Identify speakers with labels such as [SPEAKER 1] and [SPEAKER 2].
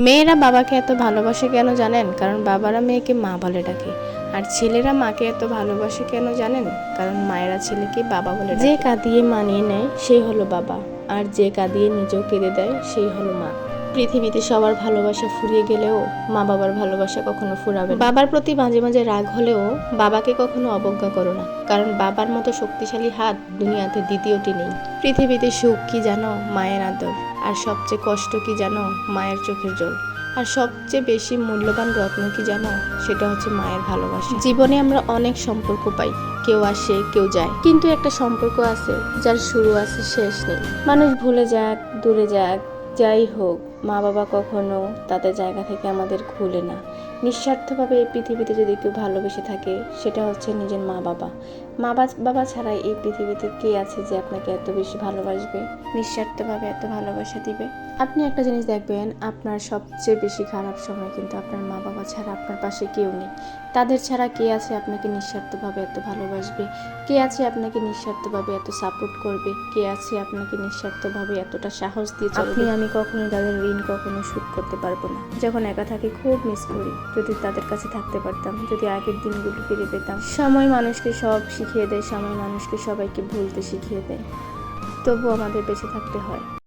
[SPEAKER 1] মেয়েরা বাবাকে এত ভালোবাসে কেন জানেন? কারণ বাবারা মেয়েকে মা বলে ডাকে। আর ছেলেরা মাকে এত ভালোবাসে কেন জানেন? কারণ মায়েরা ছেলেকে বাবা বলে। যে কাঁদিয়ে মানিয়ে নেয়, সেই হলো বাবা। আর যে কাঁদিয়ে নিজেও কেঁদে দেয়, সেই হলো মা। পৃথিবীতে সবার ভালোবাসা ফুরিয়ে গেলেও মা বাবার ভালোবাসা কখনো ফুরাবে বাবার প্রতি মাঝে মাঝে রাগ হলেও বাবাকে কখনো অবজ্ঞা করো না, কারণ বাবার মতো শক্তিশালী হাত দুনিয়াতে দ্বিতীয়টি নেই। পৃথিবীতে সুখ কি জানো? মায়ের আদর। আর সবচেয়ে কষ্ট কি জানো? মায়ের চোখের জল। আর সবচেয়ে বেশি মূল্যবান রত্ন কি জানো? সেটা হচ্ছে মায়ের ভালোবাসা। জীবনে আমরা অনেক সম্পর্ক পাই, কেউ আসে, কেউ যায়। কিন্তু একটা সম্পর্ক আছে, যার শুরু আছে, শেষ নেই। মানুষ ভুলে যাক, দূরে যাক, যাই হোক মা বাবা কখনো তাদের জায়গা থেকে আমাদের ভুলে না। নিঃস্বার্থভাবে এই পৃথিবীতে যদি কেউ ভালোবেসে থাকে সেটা হচ্ছে নিজের মা বাবা মা বাবা ছাড়া এই পৃথিবীতে কে আছে যে আপনাকে এত বেশি ভালোবাসবে? নিঃস্বার্থভাবে এত ভালোবাসা দিবে? আপনি একটা জিনিস দেখবেন আপনার সবচেয়ে বেশি খারাপ সময় কিন্তু আপনার মা বাবা ছাড়া আপনার পাশে কেউ নেই। তাদের ছাড়া কে আছে আপনাকে নিঃস্বার্থভাবে এত ভালোবাসবে? কে আছে আপনাকে নিঃস্বার্থভাবে এত সাপোর্ট করবে? কে আছে আপনাকে নিঃস্বার্থভাবে এতটা সাহস দিয়ে আপনি আমি কখনো তাদের ঋণ কখনো শোধ করতে পারব না। যখন একা থাকি, খুব মিস করি। যদি তাদের কাছে থাকতে পারতাম, যদি আগের দিনগুলো ফিরে পেতাম। সময় মানুষকে সব শিখিয়ে দেয়, সময় মানুষকে সবাইকে ভুলতে শিখিয়ে দেয়। তবু আমাদের বেঁচে থাকতে হয়।